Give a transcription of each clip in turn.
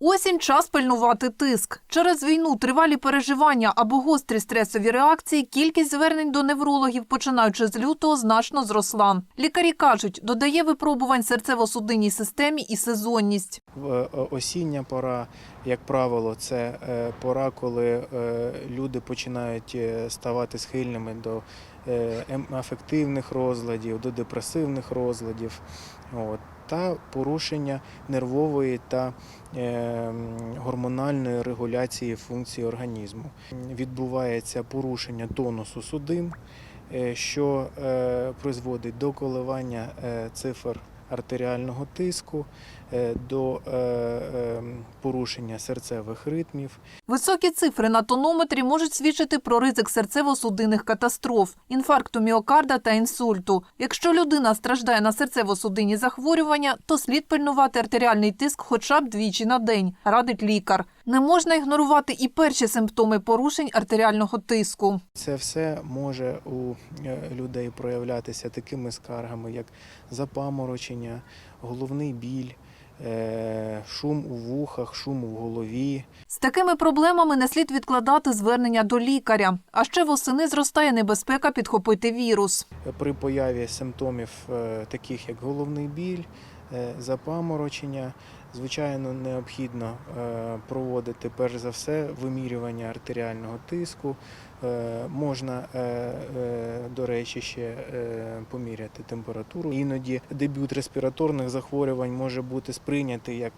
Осінь час пильнувати тиск. Через війну, тривалі переживання або гострі стресові реакції кількість звернень до неврологів, починаючи з лютого, значно зросла. Лікарі кажуть, додає випробувань серцево-судинній системі і сезонність. Е, Осіння пора, як правило, це е, пора, коли е, люди починають ставати схильними до ем- афективних розладів, до депресивних розладів. От, та порушення нервової та е, гормональної регуляції функцій організму. Відбувається порушення тонусу судин, е, що е, призводить до коливання е, цифр артеріального тиску, е, до е, е, порушення серцевих ритмів. Високі цифри на тонометрі можуть свідчити про ризик серцево-судинних катастроф, інфаркту міокарда та інсульту. Якщо людина страждає на серцево-судинні захворювання, то слід пильнувати артеріальний тиск хоча б двічі на день, радить лікар. Не можна ігнорувати і перші симптоми порушень артеріального тиску. Це все може у е, людей проявлятися такими скаргами, як запаморочення, головний біль, е, шум у вухах, шум у голові, З такими проблемами не слід відкладати звернення до лікаря. А ще восени зростає небезпека підхопити вірус. при появі симптомів, е, таких як головний біль, запаморочення, звичайно, необхідно е, проводити перш за все вимірювання артеріального тиску. Е, Можна, е, до речі, ще поміряти температуру. Іноді дебют респіраторних захворювань може бути сприйнятий як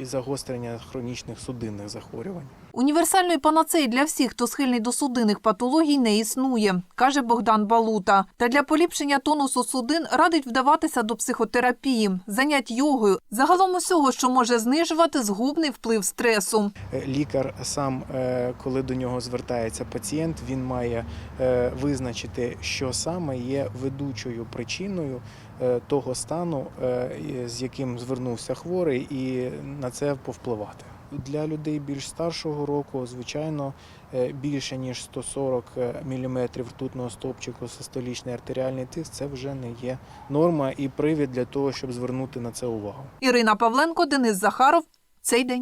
і загострення хронічних судинних захворювань. Універсальної панацеї для всіх, хто схильний до судинних патологій, не існує, каже Богдан Балута. Та для поліпшення тонусу судин радить вдаватися до психотерапії, занять йогою, загалом усього, що може знижувати згубний вплив стресу. Е, Лікар сам, е, коли до нього звертається пацієнт, він має е, визначити, що саме є ведучою причиною того стану, з яким звернувся хворий, і на це повпливати. Для людей більш старшого року, звичайно, е, більше ніж 140 мм ртутного стовпчику систолічний артеріальний тиск це вже не є норма і привід для того, щоб звернути на це увагу. Ірина Павленко, Денис Захаров. Цей день.